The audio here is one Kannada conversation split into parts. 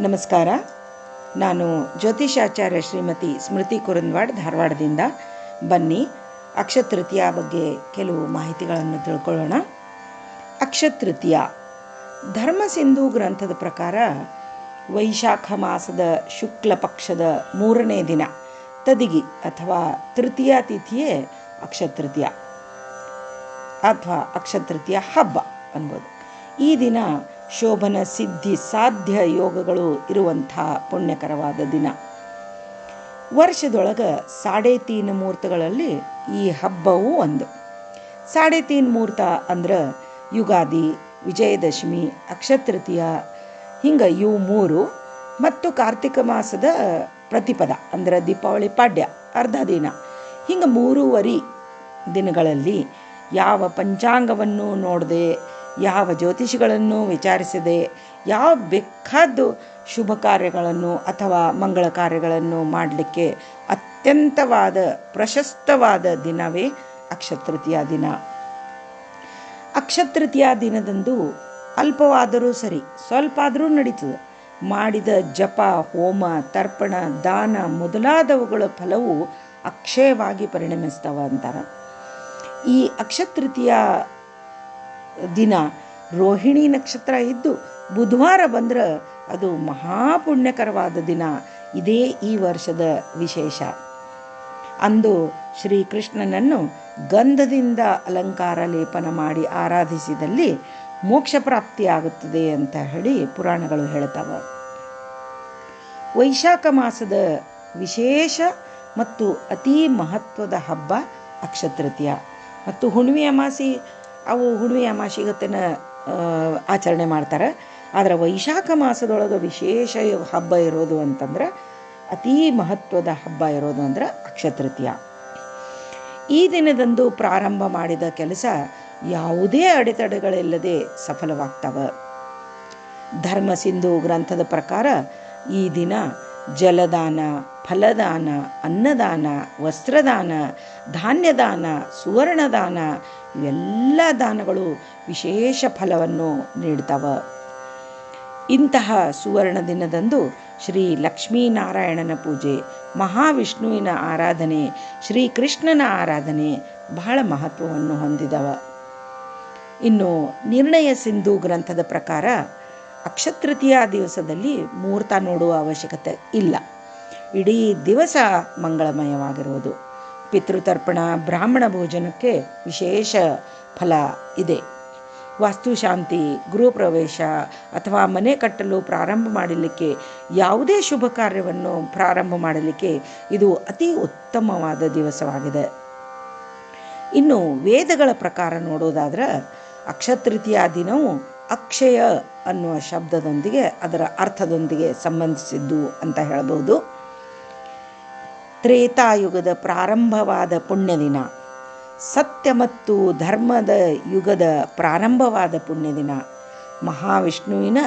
ನಮಸ್ಕಾರ. ನಾನು ಜ್ಯೋತಿಷಾಚಾರ್ಯ ಶ್ರೀಮತಿ ಸ್ಮೃತಿ ಕುರಂದ್ವಾಡ್ ಧಾರವಾಡದಿಂದ. ಬನ್ನಿ ಅಕ್ಷತೃತೀಯ ಬಗ್ಗೆ ಕೆಲವು ಮಾಹಿತಿಗಳನ್ನು ತಿಳ್ಕೊಳ್ಳೋಣ. ಅಕ್ಷತೃತೀಯ ಧರ್ಮಸಿಂಧು ಗ್ರಂಥದ ಪ್ರಕಾರ ವೈಶಾಖ ಮಾಸದ ಶುಕ್ಲ ಪಕ್ಷದ ಮೂರನೇ ದಿನ, ತದಿಗಿ ಅಥವಾ ತೃತೀಯ ತಿಥಿಯೇ ಅಕ್ಷತೃತೀಯ ಅಥವಾ ಅಕ್ಷತೃತೀಯ ಹಬ್ಬ ಅನ್ಬೋದು. ಈ ದಿನ ಶೋಭನ ಸಿದ್ಧಿ ಸಾಧ್ಯ ಯೋಗಗಳು ಇರುವಂಥ ಪುಣ್ಯಕರವಾದ ದಿನ. ವರ್ಷದೊಳಗೆ ಸಾಡೆ ತೀನ್ ಮುಹೂರ್ತಗಳಲ್ಲಿ ಈ ಹಬ್ಬವೂ ಒಂದು. ಸಾಡೆ ತೀನ್ ಮುಹೂರ್ತ ಅಂದ್ರೆ ಯುಗಾದಿ, ವಿಜಯದಶಮಿ, ಅಕ್ಷತೃತೀಯ, ಹಿಂಗೆ ಇವು ಮೂರು ಮತ್ತು ಕಾರ್ತಿಕ ಮಾಸದ ಪ್ರತಿಪದ ಅಂದ್ರೆ ದೀಪಾವಳಿ ಪಾಡ್ಯ, ಅರ್ಧ ದಿನ. ಹಿಂಗೆ ಮೂರುವರಿ ದಿನಗಳಲ್ಲಿ ಯಾವ ಪಂಚಾಂಗವನ್ನು ನೋಡದೆ, ಯಾವ ಜ್ಯೋತಿಷಿಗಳನ್ನು ವಿಚಾರಿಸದೆ, ಯಾವ ಬೇಕಾದ್ದು ಶುಭ ಕಾರ್ಯಗಳನ್ನು ಅಥವಾ ಮಂಗಳ ಕಾರ್ಯಗಳನ್ನು ಮಾಡಲಿಕ್ಕೆ ಅತ್ಯಂತವಾದ ಪ್ರಶಸ್ತವಾದ ದಿನವೇ ಅಕ್ಷತೃತೀಯ ದಿನ. ಅಕ್ಷತೃತೀಯ ದಿನದಂದು ಅಲ್ಪವಾದರೂ ಸರಿ ಸ್ವಲ್ಪ ಆದರೂ ನಡೀತದೆ. ಮಾಡಿದ ಜಪ, ಹೋಮ, ತರ್ಪಣ, ದಾನ ಮೊದಲಾದವುಗಳ ಫಲವು ಅಕ್ಷಯವಾಗಿ ಪರಿಣಮಿಸ್ತವ ಅಂತಾರೆ. ಈ ಅಕ್ಷತೃತೀಯ ದಿನ ರೋಹಿಣಿ ನಕ್ಷತ್ರ ಇದ್ದು ಬುಧವಾರ ಬಂದ್ರೆ ಅದು ಮಹಾಪುಣ್ಯಕರವಾದ ದಿನ. ಇದೇ ಈ ವರ್ಷದ ವಿಶೇಷ. ಅಂದು ಶ್ರೀಕೃಷ್ಣನನ್ನು ಗಂಧದಿಂದ ಅಲಂಕಾರ ಲೇಪನ ಮಾಡಿ ಆರಾಧಿಸಿದಲ್ಲಿ ಮೋಕ್ಷ ಪ್ರಾಪ್ತಿಯಾಗುತ್ತದೆ ಅಂತ ಹೇಳಿ ಪುರಾಣಗಳು ಹೇಳ್ತವೆ. ವೈಶಾಖ ಮಾಸದ ವಿಶೇಷ ಮತ್ತು ಅತೀ ಮಹತ್ವದ ಹಬ್ಬ ಅಕ್ಷತೃತೀಯ. ಮತ್ತು ಹುಣ್ಮೆ ಅಮಾಸಿ, ಅವು ಹುಣ್ಮೆ ಅಮಾಸಿಗತೆನ ಆಚರಣೆ ಮಾಡ್ತಾರೆ. ಆದರೆ ವೈಶಾಖ ಮಾಸದೊಳಗೆ ವಿಶೇಷ ಹಬ್ಬ ಇರೋದು ಅಂತಂದ್ರೆ, ಅತೀ ಮಹತ್ವದ ಹಬ್ಬ ಇರೋದು ಅಂದ್ರೆ ಅಕ್ಷತೃತೀಯ. ಈ ದಿನದಂದು ಪ್ರಾರಂಭ ಮಾಡಿದ ಕೆಲಸ ಯಾವುದೇ ಅಡೆತಡೆಗಳಿಲ್ಲದೆ ಸಫಲವಾಗ್ತವೆ. ಧರ್ಮ ಸಿಂಧು ಗ್ರಂಥದ ಪ್ರಕಾರ ಈ ದಿನ ಜಲದಾನ, ಫಲದಾನ, ಅನ್ನದಾನ, ವಸ್ತ್ರದಾನ, ಧಾನ್ಯದಾನ, ಸುವರ್ಣದಾನ ಇವೆಲ್ಲ ದಾನಗಳು ವಿಶೇಷ ಫಲವನ್ನು ನೀಡ್ತವೆ. ಇಂತಹ ಸುವರ್ಣ ದಿನದಂದು ಶ್ರೀ ಲಕ್ಷ್ಮೀನಾರಾಯಣನ ಪೂಜೆ, ಮಹಾವಿಷ್ಣುವಿನ ಆರಾಧನೆ ಶ್ರೀಕೃಷ್ಣನ ಆರಾಧನೆ ಬಹಳ ಮಹತ್ವವನ್ನು ಹೊಂದಿದವ. ಇನ್ನು ನಿರ್ಣಯ ಸಿಂಧು ಗ್ರಂಥದ ಪ್ರಕಾರ ಅಕ್ಷತೃತೀಯ ದಿವಸದಲ್ಲಿ ಮುಹೂರ್ತ ನೋಡುವ ಅವಶ್ಯಕತೆ ಇಲ್ಲ. ಇಡೀ ದಿವಸ ಮಂಗಳಮಯವಾಗಿರುವುದು. ಪಿತೃತರ್ಪಣ, ಬ್ರಾಹ್ಮಣ ಭೋಜನಕ್ಕೆ ವಿಶೇಷ ಫಲ ಇದೆ. ವಾಸ್ತುಶಾಂತಿ, ಗೃಹಪ್ರವೇಶ ಅಥವಾ ಮನೆ ಕಟ್ಟಲು ಪ್ರಾರಂಭ ಮಾಡಲಿಕ್ಕೆ ಯಾವುದೇ ಶುಭ ಕಾರ್ಯವನ್ನು ಪ್ರಾರಂಭ ಮಾಡಲಿಕ್ಕೆ ಇದು ಅತಿ ಉತ್ತಮವಾದ ದಿವಸವಾಗಿದೆ. ಇನ್ನು ವೇದಗಳ ಪ್ರಕಾರ ನೋಡೋದಾದ್ರೆ ಅಕ್ಷತೃತೀಯ ದಿನವು ಅಕ್ಷಯ ಅನ್ನುವ ಶಬ್ದದೊಂದಿಗೆ ಅದರ ಅರ್ಥದೊಂದಿಗೆ ಸಂಬಂಧಿಸಿದ್ದು ಅಂತ ಹೇಳಬಹುದು ತ್ರೇತಾಯುಗದ ಪ್ರಾರಂಭವಾದ ಪುಣ್ಯ ದಿನ ಸತ್ಯ ಮತ್ತು ಧರ್ಮದ ಯುಗದ ಪ್ರಾರಂಭವಾದ ಪುಣ್ಯ ದಿನ ಮಹಾವಿಷ್ಣುವಿನ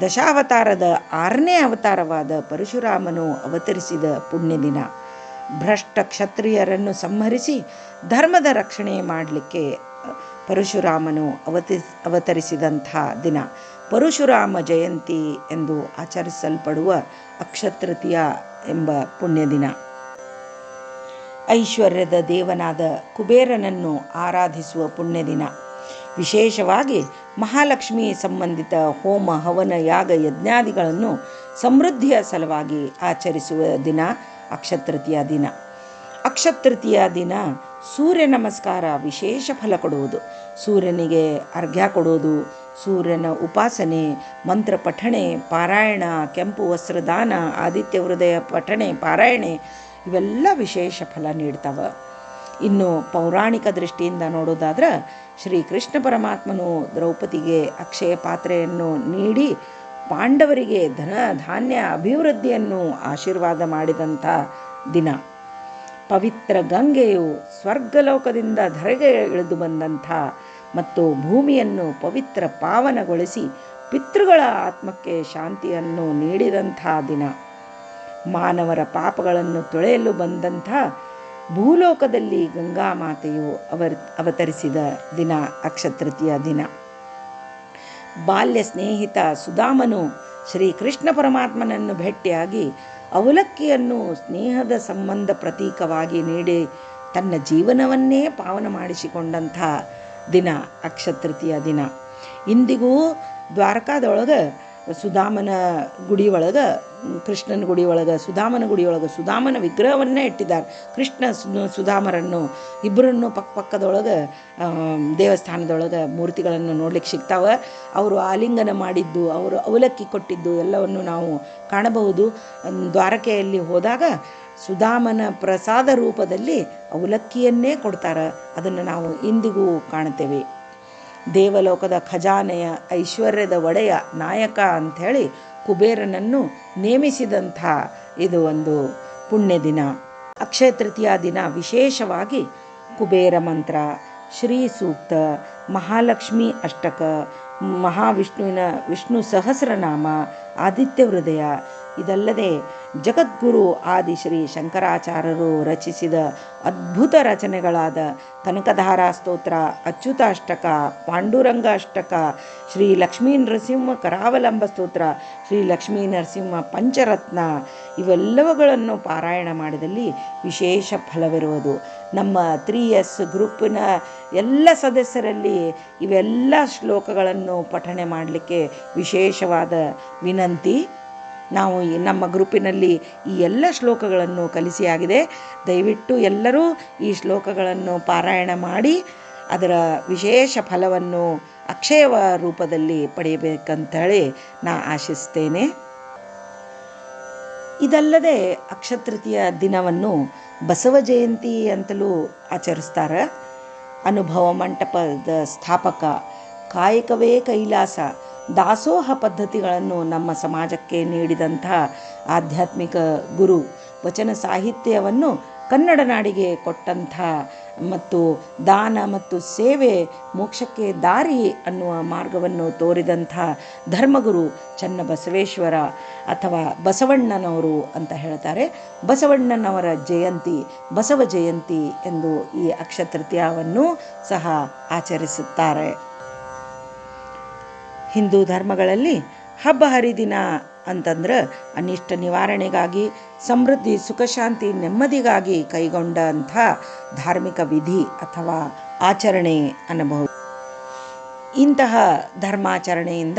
ದಶಾವತಾರದ ಆರನೇ ಅವತಾರವಾದ ಪರಶುರಾಮನು ಅವತರಿಸಿದ ಪುಣ್ಯ ದಿನ ಭ್ರಷ್ಟ ಕ್ಷತ್ರಿಯರನ್ನು ಸಂಹರಿಸಿ ಧರ್ಮದ ರಕ್ಷಣೆ ಮಾಡಲಿಕ್ಕೆ ಪರಶುರಾಮನು ಅವತಿ, ಅವತರಿಸಿದಂಥ ದಿನ. ಪರಶುರಾಮ ಜಯಂತಿ ಎಂದು ಆಚರಿಸಲ್ಪಡುವ ಅಕ್ಷತೃತೀಯ ಎಂಬ ಪುಣ್ಯ ದಿನ ಐಶ್ವರ್ಯದ ದೇವನಾದ ಕುಬೇರನನ್ನು ಆರಾಧಿಸುವ ಪುಣ್ಯ ದಿನ ವಿಶೇಷವಾಗಿ ಮಹಾಲಕ್ಷ್ಮಿ ಸಂಬಂಧಿತ ಹೋಮ, ಹವನ, ಯಾಗ, ಯಜ್ಞಾದಿಗಳನ್ನು ಸಮೃದ್ಧಿಯ ಸಲುವಾಗಿ ಆಚರಿಸುವ ದಿನ ಅಕ್ಷತೃತೀಯ ದಿನ. ಅಕ್ಷತೃತೀಯ ದಿನ ಸೂರ್ಯ ನಮಸ್ಕಾರ ವಿಶೇಷ ಫಲ ಕೊಡುವುದು. ಸೂರ್ಯನಿಗೆ ಅರ್ಘ್ಯ ಕೊಡೋದು ಸೂರ್ಯನ ಉಪಾಸನೆ, ಮಂತ್ರ ಪಠಣೆ, ಪಾರಾಯಣ, ಕೆಂಪು ವಸ್ತ್ರದಾನ, ಆದಿತ್ಯ ಹೃದಯ ಪಠಣೆ, ಪಾರಾಯಣೆ ಇವೆಲ್ಲ ವಿಶೇಷ ಫಲ ನೀಡ್ತಾವ. ಇನ್ನು ಪೌರಾಣಿಕ ದೃಷ್ಟಿಯಿಂದ ನೋಡೋದಾದ್ರೆ ಶ್ರೀ ಕೃಷ್ಣ ಪರಮಾತ್ಮನು ದ್ರೌಪದಿಗೆ ಅಕ್ಷಯ ಪಾತ್ರೆಯನ್ನು ನೀಡಿ ಪಾಂಡವರಿಗೆ ಧನ, ಧಾನ್ಯ, ಅಭಿವೃದ್ಧಿಯನ್ನು ಆಶೀರ್ವಾದ ಮಾಡಿದಂಥ ದಿನ. ಪವಿತ್ರ ಗಂಗೆಯು ಸ್ವರ್ಗಲೋಕದಿಂದ ಧರೆಗೆ ಇಳಿದು ಬಂದಂಥ ಮತ್ತು ಭೂಮಿಯನ್ನು ಪವಿತ್ರ ಪಾವನಗೊಳಿಸಿ ಪಿತೃಗಳ ಆತ್ಮಕ್ಕೆ ಶಾಂತಿಯನ್ನು ನೀಡಿದಂಥ ದಿನ. ಮಾನವರ ಪಾಪಗಳನ್ನು ತೊಳೆಯಲು ಬಂದಂಥ ಭೂಲೋಕದಲ್ಲಿ ಗಂಗಾ ಮಾತೆಯು ಅವರ್, ಅವತರಿಸಿದ ದಿನ, ಅಕ್ಷತೃತೀಯ ದಿನ. ಬಾಲ್ಯ ಸ್ನೇಹಿತ ಸುಧಾಮನು ಶ್ರೀ ಕೃಷ್ಣ ಪರಮಾತ್ಮನನ್ನು ಭೇಟಿಯಾಗಿ ಅವಲಕ್ಕಿಯನ್ನು ಸ್ನೇಹದ ಸಂಬಂಧ ಪ್ರತೀಕವಾಗಿ ನೀಡಿ ತನ್ನ ಜೀವನವನ್ನೇ ಪಾವನ ಮಾಡಿಸಿಕೊಂಡಂಥ ದಿನ, ಅಕ್ಷತೃತೀಯ ದಿನ. ಇಂದಿಗೂ ದ್ವಾರಕಾದೊಳಗೆ ಸುಧಾಮನ ಗುಡಿ ಒಳಗೆ ಕೃಷ್ಣನ ಗುಡಿ ಒಳಗೆ, ಸುಧಾಮನ ಗುಡಿ ಒಳಗೆ, ಸುಧಾಮನ ವಿಗ್ರಹವನ್ನೇ ಇಟ್ಟಿದ್ದಾರೆ. ಕೃಷ್ಣ ಸುಧಾಮರನ್ನು ಇಬ್ಬರನ್ನು ಪಕ್ಕ ಪಕ್ಕದೊಳಗೆ ದೇವಸ್ಥಾನದೊಳಗೆ ಮೂರ್ತಿಗಳನ್ನು ನೋಡ್ಲಿಕ್ಕೆ ಸಿಗ್ತಾವೆ. ಅವರು ಆಲಿಂಗನ ಮಾಡಿದ್ದು, ಅವರು ಅವಲಕ್ಕಿ ಕೊಟ್ಟಿದ್ದು ಎಲ್ಲವನ್ನು ನಾವು ಕಾಣಬಹುದು. ದ್ವಾರಕೆಯಲ್ಲಿ ಹೋದಾಗ ಸುಧಾಮನ ಪ್ರಸಾದ ರೂಪದಲ್ಲಿ ಅವಲಕ್ಕಿಯನ್ನೇ ಕೊಡ್ತಾರೆ. ಅದನ್ನು ನಾವು ಇಂದಿಗೂ ಕಾಣ್ತೇವೆ ದೇವಲೋಕದ ಖಜಾನೆಯ ಐಶ್ವರ್ಯದ ಒಡೆಯ ನಾಯಕ ಅಂಥೇಳಿ ಕುಬೇರನನ್ನು ನೇಮಿಸಿದಂಥ ಇದು ಒಂದು ಪುಣ್ಯ ದಿನ ಅಕ್ಷಯ ತೃತೀಯ ದಿನ ವಿಶೇಷವಾಗಿ ಕುಬೇರ ಮಂತ್ರ, ಶ್ರೀ ಸೂಕ್ತ, ಮಹಾಲಕ್ಷ್ಮಿ ಅಷ್ಟಕ, ಮಹಾವಿಷ್ಣುವಿನ ವಿಷ್ಣು ಸಹಸ್ರನಾಮ, ಆದಿತ್ಯ ಹೃದಯ ಇದಲ್ಲದೆ ಜಗದ್ಗುರು ಆದಿ ಶ್ರೀ ಶಂಕರಾಚಾರ್ಯರು ರಚಿಸಿದ ಅದ್ಭುತ ರಚನೆಗಳಾದ ಕನಕಧಾರಾ ಸ್ತೋತ್ರ, ಅಚ್ಯುತಾಷ್ಟಕ ಪಾಂಡುರಂಗ ಅಷ್ಟಕ ಶ್ರೀ ಲಕ್ಷ್ಮೀ ನರಸಿಂಹ ಕರಾವಲಂಬ ಸ್ತೋತ್ರ, ಶ್ರೀ ಲಕ್ಷ್ಮೀ ನರಸಿಂಹ ಪಂಚರತ್ನ ಇವೆಲ್ಲವುಗಳನ್ನು ಪಾರಾಯಣ ಮಾಡಿದಲ್ಲಿ ವಿಶೇಷ ಫಲವಿರುವುದು. ನಮ್ಮ ತ್ರೀ ಎಸ್ ಗ್ರೂಪಿನ ಎಲ್ಲ ಸದಸ್ಯರಲ್ಲಿ ಇವೆಲ್ಲ ಶ್ಲೋಕಗಳನ್ನು ಪಠಣೆ ಮಾಡಲಿಕ್ಕೆ ವಿಶೇಷವಾದ ವಿನಂತಿ. ನಾವು ನಮ್ಮ ಗ್ರೂಪಿನಲ್ಲಿ ಈ ಎಲ್ಲ ಶ್ಲೋಕಗಳನ್ನು ಕಲಿಸಿಯಾಗಿದೆ. ದಯವಿಟ್ಟು ಎಲ್ಲರೂ ಈ ಶ್ಲೋಕಗಳನ್ನು ಪಾರಾಯಣ ಮಾಡಿ, ಅದರ ವಿಶೇಷ ಫಲವನ್ನು ಅಕ್ಷಯ ರೂಪದಲ್ಲಿ ಪಡೆಯಬೇಕಂತೇಳಿ ನಾ ಆಶಿಸ್ತೇನೆ. ಇದಲ್ಲದೆ ಅಕ್ಷತೃತೀಯ ದಿನವನ್ನು ಬಸವ ಜಯಂತಿ ಅಂತಲೂ ಆಚರಿಸ್ತಾರೆ. ಅನುಭವ ಮಂಟಪದ ಸ್ಥಾಪಕ ಕಾಯಕವೇ ಕೈಲಾಸ ದಾಸೋಹ ಪದ್ಧತಿಗಳನ್ನು ನಮ್ಮ ಸಮಾಜಕ್ಕೆ ನೀಡಿದಂಥ ಆಧ್ಯಾತ್ಮಿಕ ಗುರು, ವಚನ ಸಾಹಿತ್ಯವನ್ನು ಕನ್ನಡ ನಾಡಿಗೆ ಕೊಟ್ಟಂಥ ಮತ್ತು ದಾನ ಮತ್ತು ಸೇವೆ ಮೋಕ್ಷಕ್ಕೆ ದಾರಿ ಅನ್ನುವ ಮಾರ್ಗವನ್ನು ತೋರಿದಂಥ ಧರ್ಮಗುರು ಚನ್ನಬಸವೇಶ್ವರ ಅಥವಾ ಬಸವಣ್ಣನವರು ಅಂತ ಹೇಳ್ತಾರೆ. ಬಸವಣ್ಣನವರ ಜಯಂತಿ, ಬಸವ ಜಯಂತಿ ಎಂದು ಈ ಅಕ್ಷತೃತೀಯವನ್ನು ಸಹ ಆಚರಿಸುತ್ತಾರೆ. ಹಿಂದೂ ಧರ್ಮಗಳಲ್ಲಿ ಹಬ್ಬ ಹರಿದಿನ ಅಂತಂದ್ರೆ ಅನಿಷ್ಟ ನಿವಾರಣೆಗಾಗಿ, ಸಮೃದ್ಧಿ, ಸುಖ, ಶಾಂತಿ, ನೆಮ್ಮದಿಗಾಗಿ ಕೈಗೊಂಡಂಥ ಧಾರ್ಮಿಕ ವಿಧಿ ಅಥವಾ ಆಚರಣೆ ಅನ್ನಬಹುದು. ಇಂತಹ ಧರ್ಮಾಚರಣೆಯಿಂದ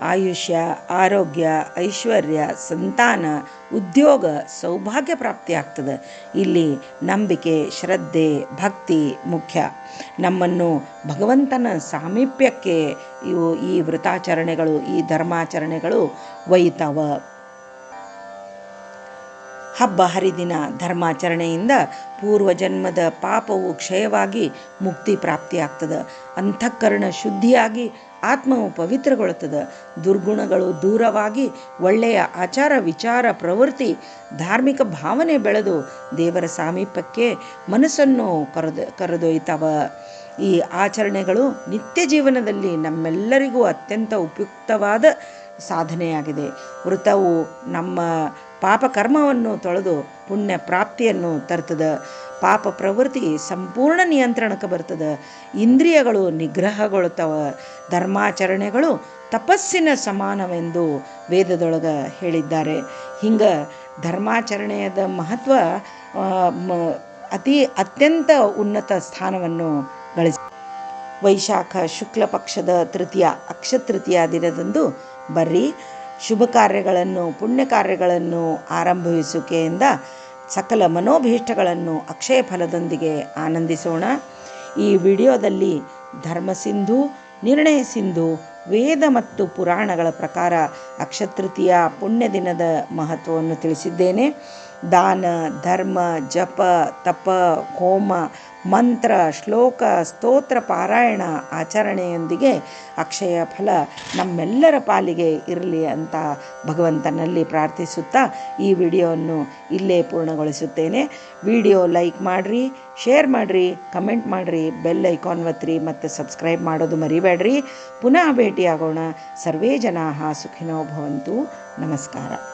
ಆಯುಷ್ಯ, ಆರೋಗ್ಯ, ಐಶ್ವರ್ಯ, ಸಂತಾನ, ಉದ್ಯೋಗ ಸೌಭಾಗ್ಯ ಪ್ರಾಪ್ತಿ ಆಗ್ತದೆ ಇಲ್ಲಿ ನಂಬಿಕೆ, ಶ್ರದ್ಧೆ, ಭಕ್ತಿ ಮುಖ್ಯ. ನಮ್ಮನ್ನು ಭಗವಂತನ ಸಾಮೀಪ್ಯಕ್ಕೆ ಇವು ಈ ವೃತಾಚರಣೆಗಳು ಈ ಧರ್ಮಾಚರಣೆಗಳು ಒಯ್ತಾವ. ಹಬ್ಬ ಹರಿದಿನ ಧರ್ಮಾಚರಣೆಯಿಂದ ಪೂರ್ವಜನ್ಮದ ಪಾಪವು ಕ್ಷಯವಾಗಿ ಮುಕ್ತಿ ಪ್ರಾಪ್ತಿಯಾಗ್ತದೆ. ಅಂತಃಕರಣ ಶುದ್ಧಿಯಾಗಿ ಆತ್ಮವು ಪವಿತ್ರಗೊಳ್ಳುತ್ತದೆ. ದುರ್ಗುಣಗಳು ದೂರವಾಗಿ ಒಳ್ಳೆಯ ಆಚಾರ ವಿಚಾರ ಪ್ರವೃತ್ತಿ ಧಾರ್ಮಿಕ ಭಾವನೆ ಬೆಳೆದು ದೇವರ ಸಾಮೀಪ್ಯಕ್ಕೆ ಮನಸ್ಸನ್ನು ಕರೆದು ಕರೆದೊಯ್ತಾವ. ಈ ಆಚರಣೆಗಳು ನಿತ್ಯ ಜೀವನದಲ್ಲಿ ನಮ್ಮೆಲ್ಲರಿಗೂ ಅತ್ಯಂತ ಉಪಯುಕ್ತವಾದ ಸಾಧನೆಯಾಗಿದೆ. ವೃತವು ನಮ್ಮ ಪಾಪ ಕರ್ಮವನ್ನು ತೊಳೆದು ಪುಣ್ಯ ಪ್ರಾಪ್ತಿಯನ್ನು ತರ್ತದೆ ಪಾಪ ಪ್ರವೃತ್ತಿ ಸಂಪೂರ್ಣ ನಿಯಂತ್ರಣಕ್ಕೆ ಬರ್ತದೆ. ಇಂದ್ರಿಯಗಳು ನಿಗ್ರಹಗೊಳ್ತಾವ ಧರ್ಮಾಚರಣೆಗಳು ತಪಸ್ಸಿನ ಸಮಾನವೆಂದು ವೇದದೊಳಗೆ ಹೇಳಿದ್ದಾರೆ. ಹಿಂಗೆ ಧರ್ಮಾಚರಣೆಯದ ಮಹತ್ವ ಅತಿ ಅತ್ಯಂತ ಉನ್ನತ ಸ್ಥಾನವನ್ನು ಗಳಿಸಿ. ವೈಶಾಖ ಶುಕ್ಲ ಪಕ್ಷದ ತೃತೀಯ ಅಕ್ಷತೃತೀಯ ದಿನದಂದು ಬರ್ರಿ ಶುಭ ಕಾರ್ಯಗಳನ್ನು, ಪುಣ್ಯ ಕಾರ್ಯಗಳನ್ನು ಆರಂಭಿಸುವಿಕೆಯಿಂದ ಸಕಲ ಮನೋಭೀಷ್ಟಗಳನ್ನು ಅಕ್ಷಯ ಫಲದೊಂದಿಗೆ ಆನಂದಿಸೋಣ. ಈ ವಿಡಿಯೋದಲ್ಲಿ ಧರ್ಮಸಿಂಧು ನಿರ್ಣಯ ಸಿಂಧು ವೇದ ಮತ್ತು ಪುರಾಣಗಳ ಪ್ರಕಾರ ಅಕ್ಷತೃತೀಯ ಪುಣ್ಯ ದಿನದ ಮಹತ್ವವನ್ನು ತಿಳಿಸಿದ್ದೇನೆ. ದಾನ, ಧರ್ಮ, ಜಪ, ತಪ, ಹೋಮ ಮಂತ್ರ, ಶ್ಲೋಕ, ಸ್ತೋತ್ರ, ಪಾರಾಯಣ ಆಚರಣೆಯೊಂದಿಗೆ ಅಕ್ಷಯ ಫಲ ನಮ್ಮೆಲ್ಲರ ಪಾಲಿಗೆ ಇರಲಿ ಅಂತ ಭಗವಂತನಲ್ಲಿ ಪ್ರಾರ್ಥಿಸುತ್ತಾ ಈ ವಿಡಿಯೋವನ್ನು ಇಲ್ಲೇ ಪೂರ್ಣಗೊಳಿಸುತ್ತೇನೆ. ವಿಡಿಯೋ ಲೈಕ್ ಮಾಡಿರಿ, ಶೇರ್ ಮಾಡಿರಿ, ಕಮೆಂಟ್ ಮಾಡಿರಿ, ಬೆಲ್ ಐಕಾನ್ ಒತ್ತಿರಿ ಮತ್ತು ಸಬ್ಸ್ಕ್ರೈಬ್ ಮಾಡೋದು ಮರಿಬೇಡ್ರಿ. ಪುನಃ ಭೇಟಿಯಾಗೋಣ. ಸರ್ವೇ ಜನಾಹ ಸುಖಿನೋ ಭವಂತು. ನಮಸ್ಕಾರ.